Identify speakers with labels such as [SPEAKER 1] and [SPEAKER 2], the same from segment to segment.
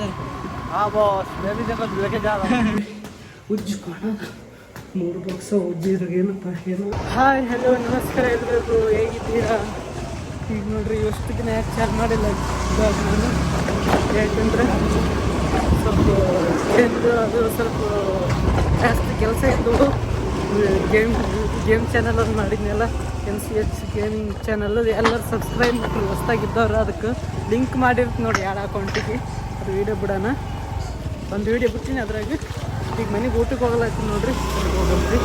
[SPEAKER 1] Sir
[SPEAKER 2] हाँ boss मैं भी जगह लेके जा रहा हूँ
[SPEAKER 1] ಉಜ್ಜು ಕಾಣ ಮೂರು ಬಾಕ್ಸ ಉಜ್ಜಿದಾಗ ಏನಪ್ಪ ಏನು ಹಾಯ್ ಹಲೋ ನಮಸ್ಕಾರ ಎಲ್ರಿಗೂ ಹೇಗಿದ್ದೀರಾ ಈಗ ನೋಡ್ರಿ ಎಷ್ಟು ದಿನ ಯಾಕೆ ಚಾರ್ಜ್ ಮಾಡಿಲ್ಲ ಇವಾಗ ನಾನು ಯಾಕಂದ್ರೆ ಸ್ವಲ್ಪ ಏನು ಅದು ಸ್ವಲ್ಪ ಜಾಸ್ತಿ ಕೆಲಸ ಇದ್ದು ಗೇಮ್ ಗೇಮ್ ಚಾನಲ್ ಅದು ಮಾಡಿದ್ನೆಲ್ಲ N C H gaming channel ಎಲ್ಲರೂ ಸಬ್ಸ್ಕ್ರೈಬ್ ಮಾಡ್ರಿ ಹೊಸ್ದಾಗಿದ್ದವ್ರು ಅದಕ್ಕೆ ಲಿಂಕ್ ಮಾಡಿರ್ತೀನಿ ನೋಡಿ ಎರಡು ಅಕೌಂಟಿಗೆ ಅದು ವೀಡಿಯೋ ಬಿಡೋಣ. ಒಂದು ವೀಡಿಯೋ ಬಿಡ್ತೀನಿ ಅದ್ರಾಗ. ಈಗ ಮನೆಗೆ ಊಟಕ್ಕೆ ಹೋಗಲಾಗ್ತೀನಿ ನೋಡ್ರಿ. ಅಲ್ಲಿಗೆ ಹೋಗಲ್ರಿ.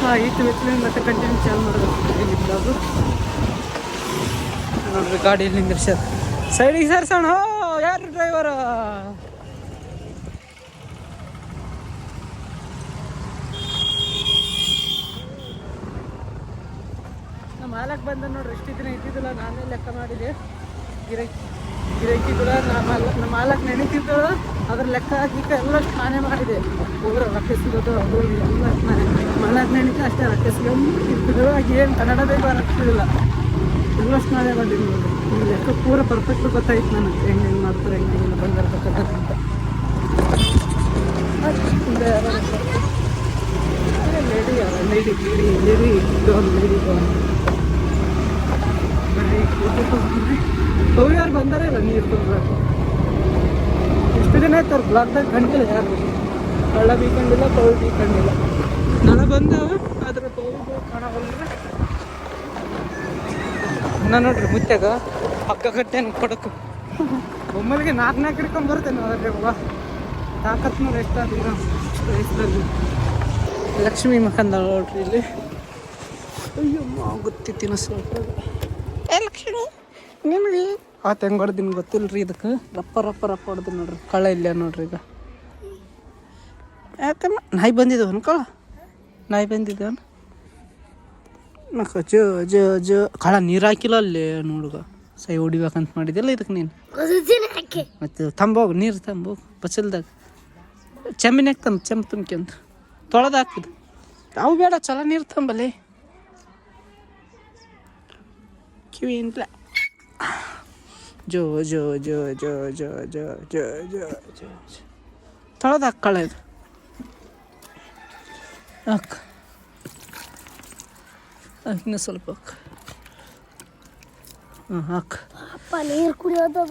[SPEAKER 1] ಹಾಂ, ಈ ಬಿಟ್ಟು ಮತ್ತೆ ಕಂಟಿನ್ಯೂ ಚಾಲ್ ಮಾಡೋದು ನೋಡ್ರಿ, ಗಾಡಿ ಗಾಡಿಯಲ್ಲಿ ನಿಂದಿರ್ಸ್ಯಾರ ಸೈಡಿಗೆ ಸಣ್ಣ ಹೋ ಯಾರು ಡ್ರೈವರ್ ನಮ್ಮ ಬಂದ ನೋಡ್ರಿ ಇಷ್ಟಿದ್ರೆ ಇದ್ದಿದ್ದಿಲ್ಲ, ನಾನೇ ಲೆಕ್ಕ ಮಾಡಿದೆ. ಗಿರಾಕಿ ಗಿರಾಕಿ ಕೂಡ ನಮ್ಮ ನಮ್ಮ ಮಾಲಕ್ ನೆನೀತಿದ್ದಳು ಅದ್ರ ಲೆಕ್ಕ ಹಾಕಿಕ ಎಲ್ಲ ನಾನೇ ಮಾಡಿದೆ. ಪೂರ ರೊಕ್ಕ ಸಿಗೋದು ಅದು ಎಲ್ಲ ನಾನೇ ಮಾಲಕ್ ನೆನೀತಿ ಅಷ್ಟೇ ರೊಕ್ಕ ಸಿಗೋದು ಏನು ಕನ್ನಡದೇ ಬರೋಕ್ತಿಲ್ಲ ರಕ್ಷಿಸಲಿಲ್ಲ ಎಲ್ಲ ಸ್ನಾನೆ ಮಾಡಿದ್ರು ಈ ಲೆಕ್ಕ ಪೂರ ಪರ್ಫೆಕ್ಟ್ ಗೊತ್ತಾಯ್ತು ನನಗೆ. ಹೆಂಗೆ ಹೆಂಗೆ ಮಾಡ್ತಾರೆ, ಹೆಂಗೆ ಹೆಂಗೆ ಬಂದಿರ್ತಕ್ಕಂಥ lady lady lady lady don lady don ಅವ್ರು ಯಾರು ಬಂದಾರೆ ಇಲ್ಲ ನೀರು ತುಂಬಬೇಕು ಎಷ್ಟು ದಿನ ಆಯ್ತು ಅವ್ರು ಬ್ಲಾಕ್ದಾಗ ಕಂಡಿಲ್ಲ ಯಾರು? ಕಳ್ಳ ಬೀಕಂಡಿಲ್ಲ ಪೌಲ್ ಬೀಕಂಡಿಲ್ಲ. ನಾನು ಬಂದವ, ಆದ್ರೆ ಪೌಲ್ ಕಾಣವಲ್ರಿ ನಾ ನೋಡ್ರಿ ಮುತ್ಯಾಗ ಹಗ್ಗ ಕಟ್ಟೇನು ಕೊಡಕ್ಕೆ ಒಮ್ಮಲಿಗೆ ನಾಲ್ಕು ನಾಲ್ಕು ಹಿಡ್ಕೊಂಡು ಬರ್ತೇನೆ ಅದ್ರಿ ಬಾಬಾ ತಾಕತ್ ನೋಡಿ ಎಷ್ಟಾದ್ರು ವಯಸ್ಸಲ್ಲಿ. ಲಕ್ಷ್ಮಿ ಮಕಂದ ನೋಡ್ರಿ ಇಲ್ಲಿ. ಅಯ್ಯಮ್ಮ ಗೊತ್ತಿತ್ತಿನ ಸ್ವಲ್ಪ ಏ ಲಕ್ಷ್ಮಿ ನಿಮಗೆ? ಆತ ಹೆಂಗೆ ಹೊಡೆದಿನ ಗೊತ್ತಿಲ್ಲ ರೀ ಇದಕ್ಕೆ. ರಪ್ಪ ರಪ್ಪ ರಪ್ಪ ಹೊಡೆದು ನೋಡ್ರಿ. ಕಳ ಇಲ್ಲ ನೋಡ್ರಿ ಈಗ. ಯಾಕಮ್ಮ? ನಾಯಿ ಬಂದಿದ್ದವ ಅನ್ಕೊಳ? ನಾಯಿ ಬಂದಿದ್ದವನ ಜ ಜ ಜ. ಕಳ ನೀರು ಹಾಕಿಲ್ಲ ಅಲ್ಲಿ ನೋಡುಗ ಸೈ ಹೊಡಿಬೇಕಂತ ಮಾಡಿದ್ದಿಲ್ಲ ಇದಕ್ಕೆ ನೀನು? ಮತ್ತೆ ತಂಬೋಗು ನೀರು ತಂಬೋಗು ಬಚ್ಚಲ್ದಾಗ. ಚೆಮ್ಮಿನ ತಂದು ಚೆಮ್ಮ ತುಂಬ್ಕೊಂತ. ತೊಳೆದು ಅವು ಬೇಡ ಚಲೋ ನೀರು ತಂಬಲ್ಲಿ. ಕಿವಿ ಇಲ್ಲ ಜೋ ಜೋ ಜೋ ಜೋ ಜೋ ಜೋ ಜೋ ಜೋ ಜೋ ಜೋ ತೊಳೆದು ಹಾಕ್ಕಳ ಇದು ಅಕ್ಕ ಇನ್ನೂ ಸ್ವಲ್ಪ ಅಕ್ಕ ಹಾಂ ಹಾಕು
[SPEAKER 3] ಅಪ್ಪ ನೀರು ಕುಡಿಯೋದು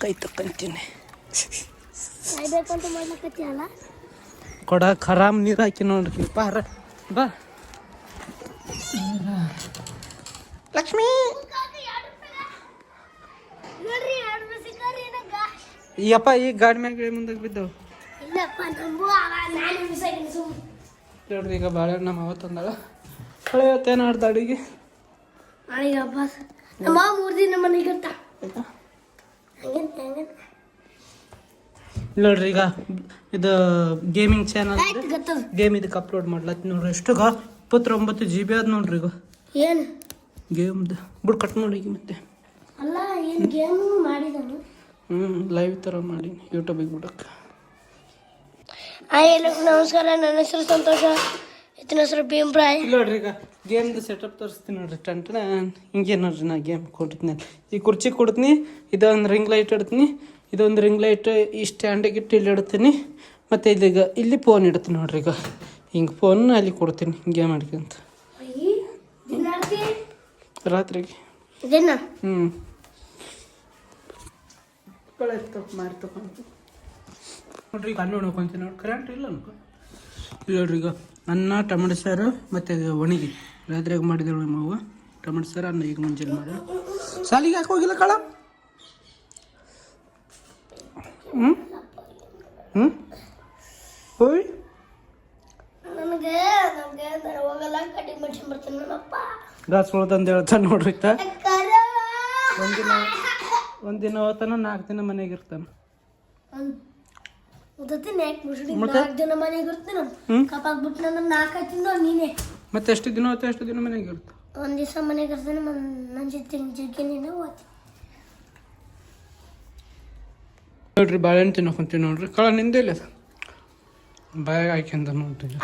[SPEAKER 1] ಕೈ ತಕ್ಕಂತೀನಿ ಕೊಡ ಖರಾಮ್ ನೀರು ಹಾಕಿ ನೋಡ್ರಿ ಬಾರ ಬಾ ಲಕ್ಷ್ಮಿ
[SPEAKER 3] ನೋಡ್ರಿ ಎರಡು ರೂಪಾಯಿ ಸಿಕ್ಕಾರಿ ನಂಗ
[SPEAKER 1] ಈ ಅಪ್ಪ ಈ ಗಾಡಿ ಮ್ಯಾಗ ಮುಂದೆ ಬಿದ್ದವು ನೋಡ್ರಿ ಈಗ ಬಾಳೆ ನಮ್ಮ ಅವ ತಂದಾಳ. ಹಳೆ ಇವತ್ತೇನು ಆಡ್ದ ಅಡಿಗೆ?
[SPEAKER 3] ನಮ್ಮ ಮೂರು ದಿನ ಮನೆಗೆ
[SPEAKER 1] ನೋಡ್ರಿ ಈಗ ಇದು ಗೇಮಿಂಗ್ ಚಾನಲ್ ಗೇಮ್ ಇದಕ್ಕೆ ಅಪ್ಲೋಡ್ ಮಾಡ್ಲತ್ತಿ ನೋಡ್ರಿ. ಎಷ್ಟು ಇಪ್ಪತ್ತೊಂಬತ್ತು ಜಿ ಬಿ ಆದ್ ನೋಡ್ರಿ ಈಗ.
[SPEAKER 3] ಏನು?
[SPEAKER 1] ಗೇಮ್ದು ಬಿಡು ಕಟ್ ನೋಡಿ ಈಗ ಮತ್ತೆ.
[SPEAKER 3] ಅಲ್ಲ ಏನು ಗೇಮ್
[SPEAKER 1] ಹ್ಞೂ ಲೈವ್ ಥರ ಮಾಡಿ ಯೂಟ್ಯೂಬಿಗೆ ಬಿಡಕ್ಕೆ.
[SPEAKER 3] ಹಾಯ್ ಎಲ್ಲರಿಗೂ ನಮಸ್ಕಾರ ನನ್ನ ಹೆಸರು ಸಂತೋಷ. ಇತ್ತಿನ ಹೆಸರು ಭೀಮ್ರಾಯ್
[SPEAKER 1] ನೋಡ್ರಿ ಈಗ ಗೇಮ್ದು ಸೆಟಪ್ ತೋರಿಸ್ತೀನಿ ನೋಡ್ರಿ. ಟಂಟನ ಹಿಂಗೆ ನೋಡ್ರಿ ನಾ ಗೇಮ್ ಕೊಡ್ತೀನಿ. ಈ ಕುರ್ಚಿ ಕೊಡ್ತೀನಿ ಇದೊಂದು ರಿಂಗ್ ಲೈಟ್ ಇಡ್ತೀನಿ ಇದೊಂದು ರಿಂಗ್ ಲೈಟ್ ಈ ಸ್ಟ್ಯಾಂಡಿಗೆ ಇಟ್ಟು ಇಲ್ಲಿ ಇಡ್ತೀನಿ ಮತ್ತು ಇಲ್ಲಿಗ ಇಲ್ಲಿ ಫೋನ್ ಇಡ್ತೀನಿ ನೋಡ್ರಿ ಈಗ. ಹಿಂಗೆ ಫೋನ್ ಅಲ್ಲಿ ಕೊಡ್ತೀನಿ ಗೇಮ್
[SPEAKER 3] ಆಡ್ತಿ
[SPEAKER 1] ರಾತ್ರಿಗೆ.
[SPEAKER 3] ದಿನ
[SPEAKER 1] ತಗೊಂಡು ನೋಡ್ರಿ ಈಗ ಅನ್ನ ಉಣ್ಕೊಂತೀನಿ ನೋಡಿ ಕರೆಂಟ್ ಇಲ್ಲ ಅನ್ಕೊ? ಇಲ್ಲ ನೋಡ್ರಿ ಈಗ ಅನ್ನ ಟೊಮೆಟೊ ಸಾರು ಮತ್ತು ಅದು ಒಣಗಿ. ರಾತ್ರಿಯಾಗ ಮಾಡಿದಳು ನಮ್ಮ ಅವ್ವ. ಟೊಮೆಟೊ ಸಾರು ಅನ್ನ ಈಗ ಮುಂಜಾನೆ ಮಾಡಿ ಸಾಲಿಗೆ ಯಾಕೆ ಹೋಗಿಲ್ಲ ಕಳ? ಹ್ಞೂ ಹ್ಞೂ ಹೋಯ್.
[SPEAKER 3] ನನಗೆ ನಮಗೆ ಹೋಗಲ್ಲ ಕಟಿಂಗ್ ಮಾಡ್ಸ್ಕೊಂಡ್ ನಮ್ಮಪ್ಪ
[SPEAKER 1] ಗಾಸ್ಗಳು ಅಂತ ಹೇಳ್ತಾನೆ ನೋಡ್ರಿ ಒಂದಿನ ಒಂದಿನ ಹೋತಾನ ನಾಲ್ಕು ದಿನ ಮನೆಗೆ ಇರ್ತಾನೆ. ಮತ್ತೆ ಎಷ್ಟು ದಿನ ಹೋಗ್ತಾ ಎಷ್ಟು ದಿನ ಮನೆಗೆ ಇರ್ತ?
[SPEAKER 3] ಒಂದ್ ದಿವಸ ಮನೆಗೆ ಇರ್ತಾನೆ. ನನ್ನ ಜೊತೆ ಜಗ್ಗಿನಿಂದ ಓದ್ತೀನಿ.
[SPEAKER 1] ನೋಡ್ರಿ ಬಾಳೆಹಣ್ಣು ತಿನ್ನೋಕೊಂತೀನಿ ನೋಡ್ರಿ. ಕಳ ನಿಂದಿಲ್ಲ ಬಾಯಾಗ ಹಾಕ್ಯಂತ
[SPEAKER 3] ನೋಡ್ತೀನಿ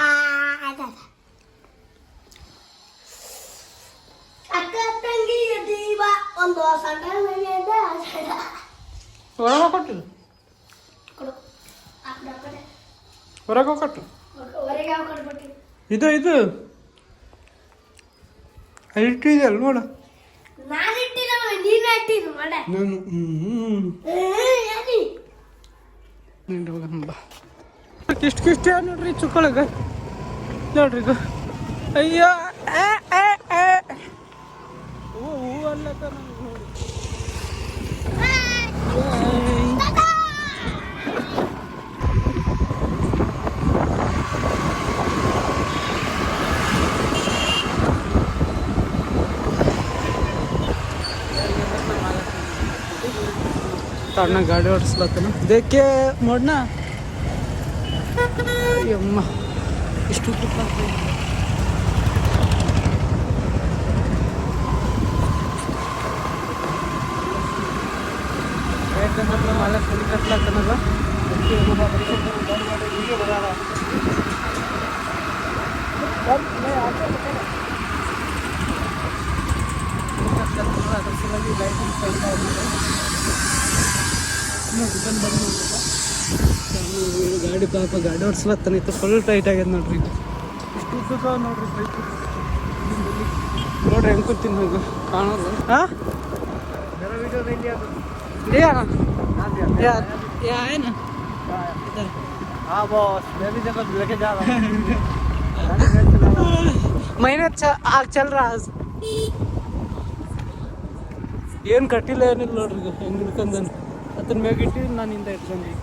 [SPEAKER 3] ಇಟ್ಟಿಲ್ಲ ಮಗ, ಹೊರಗೆ ಇಟ್ಟಿದ್ದು ಇದು
[SPEAKER 1] ಇದು. ಇಟ್ಟಿದೆ
[SPEAKER 3] ಯಾರಿ
[SPEAKER 1] ನೋಡ. ಇಷ್ಟು ಕಿಷ್ಟ ನೋಡ್ರಿ ಚುಕ್ಕಳಗ? ನೋಡ್ರಿ ಇದು. ಅಯ್ಯೋ ಹೂ ಹೂ ಅಲ್ಲಕ್ಕ ತಣ್ಣ ಗಾಡಿ ಓಡಿಸ್ಲತ್ತನ. ದೇಕ್ಕೆ ನೋಡ್ನ ಅಮ್ಮ ಇಷ್ಟು ಯಾಕಂದ್ರೆ ಮಾಲ ಫುಲ್ ಕಟ್ಲತ್ತನಲ್ಲ ಅದ್ರ ಸಲುವಾಗಿ ಲೈಟಿಂಗ್ ಗಾಡಿ ಪಾಪ ಗಾಡಿ ಓಡಿಸ್ಲತ್ತನಿತ್ತು ಫುಲ್ ಟೈಟ್ ಆಗ್ಯದ ನೋಡ್ರಿ ಇದು. ಇಷ್ಟು ಉದ್ದಕ ನೋಡ್ರಿ ಬೈಕ್ ನೋಡ್ರಿ ಹೆಂಗೆ ಕೂತೀನಿ ಹೋಗು. ಕಾಣೋದು. ಹಾಂ ಮೈನೆ ಆಗ ಚಲ್ರ. ಏನು ಕಟ್ಟಿಲ್ಲ ಏನಿಲ್ಲ ನೋಡ್ರಿ ಹೆಂಗೆ ಹಿಡ್ಕೊಂಡಾನೆ ಅದನ್ನ ಮ್ಯಾಗ ಇಟ್ಟಿದ್ದು ನಾನು ಹಿಂದೆ ಇಟ್ಕೊಂಡಿ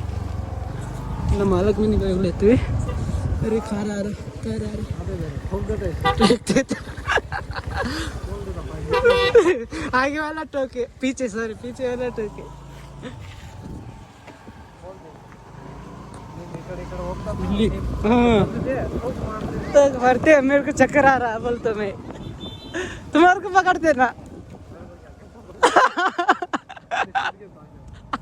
[SPEAKER 1] ನಮ್ಮ ಮಾಲಕ್ ಮನೆಗೆ ಹೋಗ್ಲತ್ತೀವಿ ಬರೀ ಖಾರ ಆರು ಖಾರ ಆರು आगे वाला टोके पीछे सॉरी पीछे वाला टोके ಇಲ್ಲಿ हाँ तो भरते हैं मेरे को चक्कर आ रहा है बोलते मैं तुम्हारे को पकड़ते ना ब-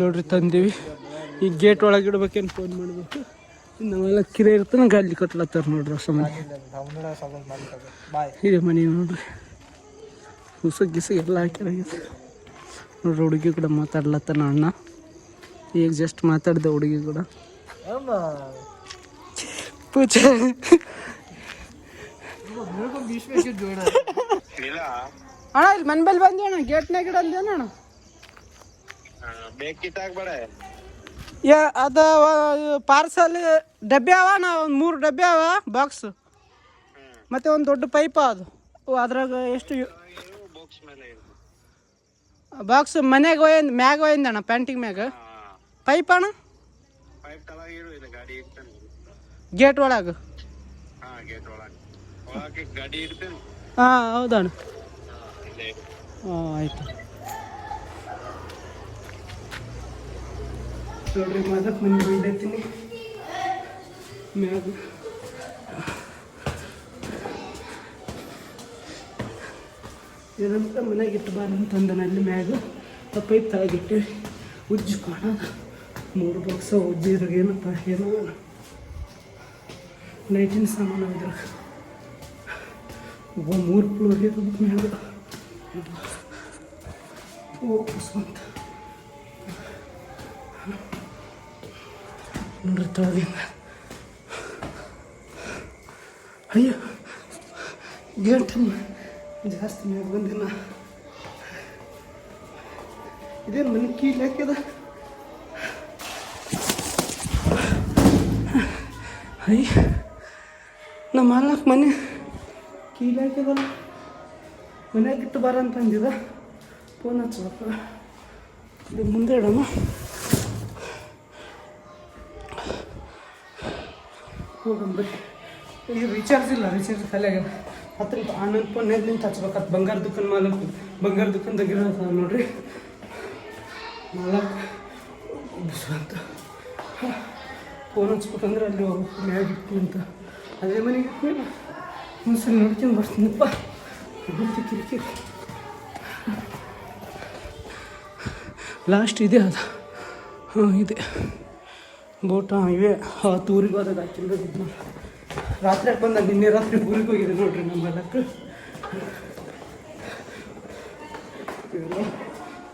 [SPEAKER 1] ನೋಡ್ರಿ ತಂದೀವಿ. ಈಗ ಗೇಟ್ ಒಳಗೆ ಇಡ್ಬೇಕೇನು ಫೋನ್ ಮಾಡಬೇಕು? ನಾವೆಲ್ಲ ಕಿರೆ ಇರ್ತಾನೆ ಗಾಲಿ ಕಟ್ಲತ್ತಾರ ನೋಡ್ರಿ ಹೊಸ ಮನೆ. ಮನೆ ನೋಡ್ರಿ. ಹುಸುಗ್ ಗಿಸುಗ್ ಎಲ್ಲ ಹಾಕಿರಾಗಿದೆ ನೋಡ್ರಿ ಹುಡುಗಿ ಕೂಡ ಮಾತಾಡ್ಲತ್ತಾನ ಅಣ್ಣ. ಈಗ ಜಸ್ಟ್ ಮಾತಾಡ್ದೆ ಹುಡುಗಿ ಕೂಡ. ಪೂಜೆ. ಅಣ್ಣ ಇಲ್ಲಿ ಮನೆ ಬಲ್ಲಿ ಬಂದಿ ಅಣ್ಣ. ಗೇಟ್ನಾಗ ಇಡಲ್ದೇನ ಅಣ್ಣ
[SPEAKER 4] ಬೇಕ್ ಕಿತ್ತಾಕ್ ಬೇಡ
[SPEAKER 1] ಯಾ ಅದ ಪಾರ್ಸಲ್ ಡಬ್ಬೆ ಅವ ನಾ ಒಂದು ಮೂರು ಡಬ್ಬೆ ಅವ ಬಾಕ್ಸ್. ಮತ್ತೆ ಒಂದು ದೊಡ್ಡ ಪೈಪ್ ಅದು. ಅದ್ರಾಗ ಎಷ್ಟು
[SPEAKER 4] ಬಾಕ್ಸ್
[SPEAKER 1] ಮನೆಗೆ ಒಯ್ಯಂದ್ ಮ್ಯಾಗ ಒಯ್ಯಂದ ಅಣ್ಣ ಪ್ಯಾಂಟಿಂಗ್ ಮ್ಯಾಗ. ಪೈಪ್ ಅಣ್ಣ? ಗೇಟ್ ಒಳಗೆ.
[SPEAKER 4] ಹಾ
[SPEAKER 1] ಹೌದಣ್ಣ. ಹಾಂ ಆಯ್ತು. ನೋಡ್ರಿ, ಮಾದಕ್ ಮನೆ ಬಂದೈತೀನಿ. ಮ್ಯಾಗ. ಇದಂತ ಮನೆಗೆ ಇಟ್ಟು ಬಾರ ಅಂತಂದನ ಅಲ್ಲಿ ಮ್ಯಾಗ. ಆ ಪೈಪ್ ತಳಗಿಟ್ಟು ಉಜ್ಜು ಕಾಣ ಮೂರು ಬಾಕ್ಸ ಉಜ್ಜಿ ಇದ್ರಾಗ ಏನಪ್ಪ, ಏನೋ. ಲೈಟಿನ ಸಾಮಾನು ಇದ್ರಾಗ. ಒಬ್ಬ ಮೂರು ಫ್ಲೋರ್ ಇರೋದು ಮ್ಯಾಗ. ಓ ಕುಸ್ವಂತ ನೋಡ್ರಿ ತಳದಿ ಅಯ್ಯೋ ಗೇಟ್ ಜಾಸ್ತಿ ಮ್ಯಾಗ ಬಂದಿಲ್ಲ ಇದೇನು ಮನೆ ಕೀಲಿ ಹಾಕ್ಯದ ಅಯ್ಯ ನಮ್ಮ ಮಾಲಕ್ ಮನೆ ಕೀಲಿ ಹಾಕ್ಯದಲ್ಲ ಮನ್ಯಾಗ ಇಟ್ಟು ಬಾರ ಅಂತ ಅಂದಿದ ಫೋನ್ ಹಚ್ಬೇಕು ಇದು ಮುಂದೆ ಇಡಮ್ಮ ಹೋಗಂಬರಿ ಈಗ ರೀಚಾರ್ಜ್ ಇಲ್ಲ ರೀಚಾರ್ಜ್ ಖಾಲಿ ಆಗ್ಯದ. ಹತ್ತು ಹನ್ನೊಂದು ಫೋನ್ ನಿಂತು ಹಚ್ಬೇಕಾತ್ ಬಂಗಾರ ದುಕಾನ್ ಮಾಲಕ್. ಬಂಗಾರ ದುಕಾನ್ದಾಗಿರೋ ನೋಡ್ರಿ. ಮಾಲಕ್. ಅಂತ. ಫೋನ್ ಹಚ್ಬೇಕಂದ್ರೆ ಅಲ್ಲಿ ಹೋಗ್ಬೇಕು ಅಂತ. ಅದೇ ಮನೆಗೆ ಇಟ್ಮೇಲೆ ಒಂದ್ಸಲ ನೋಡ್ಕೊಂಡು ಬರ್ತೀನಪ್ಪ. ಕಿರಿಕಿರಿ ಲಾಸ್ಟ್ ಇದೆ ಅದು. ಹಾಂ, ಇದೆ. ಬೋಟ, ಇವೆ. ಅವತ್ತು ಊರಿಗೆ ಹೋದಾಗ ಹಾಕಿಲ್ಲ ಬಿದ್ದು ರಾತ್ರಿ ಬಂದ ನಿನ್ನೆ ರಾತ್ರಿ ಊರಿಗೆ ಹೋಗಿದೆ ನೋಡ್ರಿ ನಮ್ಮ ಹೊಲಕ್ಕೆ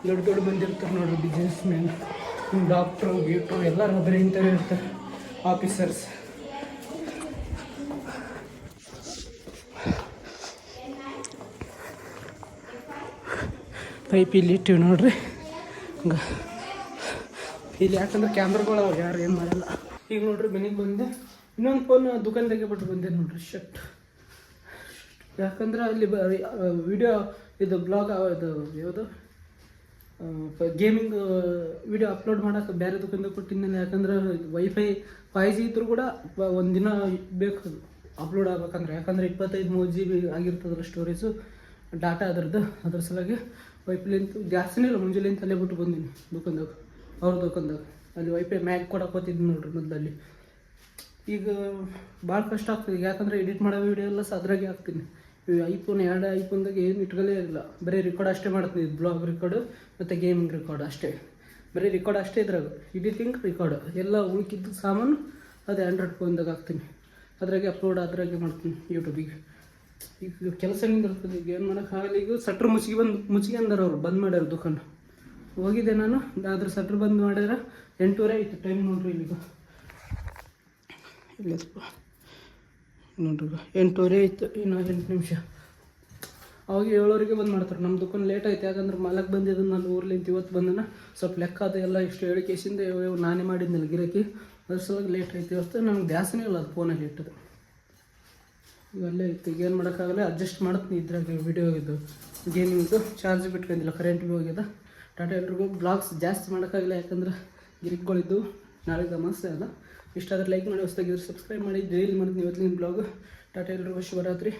[SPEAKER 1] ದೊಡ್ಡ ದೊಡ್ಡ ಬಂದಿರ್ತಾರೆ ನೋಡ್ರಿ ಬಿಸ್ನೆಸ್ ಮ್ಯಾನ್ ಡಾಕ್ಟ್ರು ಗೀಟ್ರು ಎಲ್ಲರೂ ಅದ್ರ ಇಂಥವ್ರು ಇರ್ತಾರೆ ಆಫೀಸರ್ಸ್ ಪೈಪ್ ಇಲ್ಲಿ ಇಟ್ಟಿವಿ ನೋಡ್ರಿ. ಇಲ್ಲಿ ಯಾಕಂದ್ರೆ ಕ್ಯಾಮ್ರಾಗಳು ಯಾರು ಏನು ಮಾಡಲ್ಲ. ಈಗ ನೋಡ್ರಿ ಮನೆಗೆ ಬಂದೆ. ಇನ್ನೊಂದು ಫೋನ್ ದುಕಾನ್ದಾಗೆ ಬಿಟ್ಟು ಬಂದೆ ನೋಡ್ರಿ ಶರ್ಟ್ ಯಾಕಂದ್ರೆ ಅಲ್ಲಿ ವಿಡಿಯೋ ಇದು ಬ್ಲಾಗ್ ಇದು ಯಾವುದು? ಗೇಮಿಂಗ್ ವಿಡಿಯೋ ಅಪ್ಲೋಡ್ ಮಾಡೋಕೆ ಬೇರೆ ದುಕಾನ್ದಾಗ ಕೊಟ್ಟಿದ್ದೇನೆ ಯಾಕಂದ್ರೆ ವೈಫೈ ಫೈ ಜಿ ಇದ್ರೂ ಕೂಡ ಒಂದು ದಿನ ಬೇಕು ಅಪ್ಲೋಡ್ ಆಗ್ಬೇಕಂದ್ರೆ. ಯಾಕಂದ್ರೆ ಇಪ್ಪತ್ತೈದು, ಮೂರು ಜಿ ಬಿ ಆಗಿರ್ತದಲ್ಲ ಸ್ಟೋರೇಜು ಡಾಟಾ ಅದರದ್ದು, ಅದ್ರ ಸಲುವಾಗಿ ವೈಫೈಲಿಂತ ಜಾಸ್ತಿನೇ ಇಲ್ಲ ಮುಂಜಾನೆಯಿಂದ ಅಲ್ಲೇ ಬಿಟ್ಟು ಬಂದೀನಿ ದುಕಾನ್ದಾಗ. ಅವ್ರ ದುಕಾನ್ದಾಗ ಅಲ್ಲಿ ವೈಫೈ ಮ್ಯಾಗ್ ಕೊಡಕ್ಕೆ ಹೋಗ್ತಿದ್ವಿ ನೋಡ್ರಿ ಮೊದಲಲ್ಲಿ. ಈಗ ಭಾಳ ಕಷ್ಟ ಆಗ್ತದೆ. ಯಾಕಂದರೆ ಎಡಿಟ್ ಮಾಡೋ ವೀಡಿಯೋ ಎಲ್ಲ ಸದ್ರಾಗೆ ಹಾಕ್ತೀನಿ. ಐಫೋನ್ ಎರಡು ಐಫೋನ್ದಾಗ ಏನು ಇಟ್ಕೊಳ್ಳೇ ಇಲ್ಲ ಬರೀ ರೆಕಾರ್ಡ್ ಅಷ್ಟೇ ಮಾಡ್ತೀನಿ. ಬ್ಲಾಗ್ ರೆಕಾರ್ಡು ಮತ್ತು ಗೇಮಿಂಗ್ ರೆಕಾರ್ಡ್ ಅಷ್ಟೇ. ಬರೀ ರೆಕಾರ್ಡ್ ಅಷ್ಟೇ ಇದ್ರಾಗ. ಎಡಿಟಿಂಗ್ ರೆಕಾರ್ಡ್ ಎಲ್ಲ ಉಳ್ಕಿದ್ದು ಸಾಮಾನು ಅದೇ ಆ್ಯಂಡ್ರಾಯ್ಡ್ ಫೋನ್ದಾಗ ಹಾಕ್ತೀನಿ. ಅದ್ರಾಗೆ ಅಪ್ಲೋಡ್ ಅದ್ರಾಗೆ ಮಾಡ್ತೀನಿ ಯೂಟ್ಯೂಬಿಗೆ ಈಗ ಕೆಲಸ ನಿಂದಿರ್ತದೆ ಈಗ ಏನು ಮಾಡೋಕ್ಕಾಗಲ್ಲ ಈಗ ಸಟ್ರ್ ಮುಚ್ಚಿಗೆ ಬಂದು ಮುಚ್ಚಿಗೆ ಅಂದರು ಅವ್ರು. ಬಂದ್ ಮಾಡ್ಯಾರ ದುಕಾನು ಹೋಗಿದ್ದೆ ನಾನು. ಅದ್ರ ಸಟ್ರ್ ಬಂದ್ ಮಾಡಿದ್ರೆ ಎಂಟೂವರೆ ಆಯಿತು. ಟೈಮ್ ನೋಡ್ರಿ ಇಲ್ಲಿಗೂ ಇಲ್ಲ ನೋಡ್ರಿ ಎಂಟೂವರೆ ಆಯಿತು. ಇನ್ನೂ ಎಂಟು ನಿಮಿಷ. ಅವಾಗ ಏಳೋರಿಗೆ ಬಂದು ಮಾಡ್ತಾರೆ. ನಮ್ಮ ದುಕಾನ್ ಲೇಟ್ ಆಯ್ತು. ಯಾಕಂದ್ರೆ ಮಾಲಕ್ ಬಂದಿದ್ದು ನಾನು ಊರ್ಲಿಂತ ಇವತ್ತು ಬಂದನ. ಸ್ವಲ್ಪ ಲೆಕ್ಕ ಅದು ಎಲ್ಲ ಇಷ್ಟು ಹೇಳಿ ಕೇಸಿಂದ ನಾನೇ ಮಾಡಿದ್ನಲ್ಲ ಗಿರಾಕಿ. ಅದ್ರ ಸಲುವಾಗಿ ಲೇಟ್ ಆಯ್ತು. ಇವತ್ತು ನನಗೆ ದ್ಯಾಸನೇ ಇಲ್ಲ ಅದು ಫೋನಲ್ಲಿ ಇಟ್ಟದು ಈಗ ಇತ್ತು. ಈಗ ಏನು ಮಾಡೋಕ್ಕಾಗಲ್ಲ. ಅಡ್ಜಸ್ಟ್ ಮಾಡ್ತೀನಿ ಇದ್ರಾಗ ವಿಡಿಯೋ ಇದು. ಗೇಮಿಂಗ್ದು ಚಾರ್ಜ್ ಬಿಟ್ಕೊಂಡಿಲ್ಲ. ಕರೆಂಟ್ ಭೀ ಹೋಗ್ಯದ ಟಾಟಾ ಎಲ್ರಿಗೂ ಬ್ಲಾಗ್ಸ್ ಜಾಸ್ತಿ ಮಾಡೋಕ್ಕಾಗಿಲ್ಲ, ಯಾಕಂದ್ರೆ ಗಿರಿಕ್ಗಳಿದ್ದು ನಾಳೆ ಸಮಸ್ಯೆ ಅಲ್ಲ. ಇಷ್ಟ ಆದರೆ ಲೈಕ್ ಮಾಡಿ, ಹೊಸದಾಗಿದ್ರೆ ಸಬ್ಸ್ಕ್ರೈಬ್ ಮಾಡಿ ಡೈಲಿ ನೀವು ನಿಮ್ಮ ಬ್ಲಾಗ್ ಟಾಟಾ ಎಲ್ರಿಗೂ ಶಿವರಾತ್ರಿ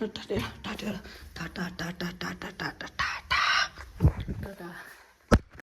[SPEAKER 1] ಟಾಟಾ ಟಾಟಾ ಟಾಟಾ ಟಾಟಾ ಟಾಟಾ ಟಾಟಾ ಟಾಟಾ ಟಾಟಾ.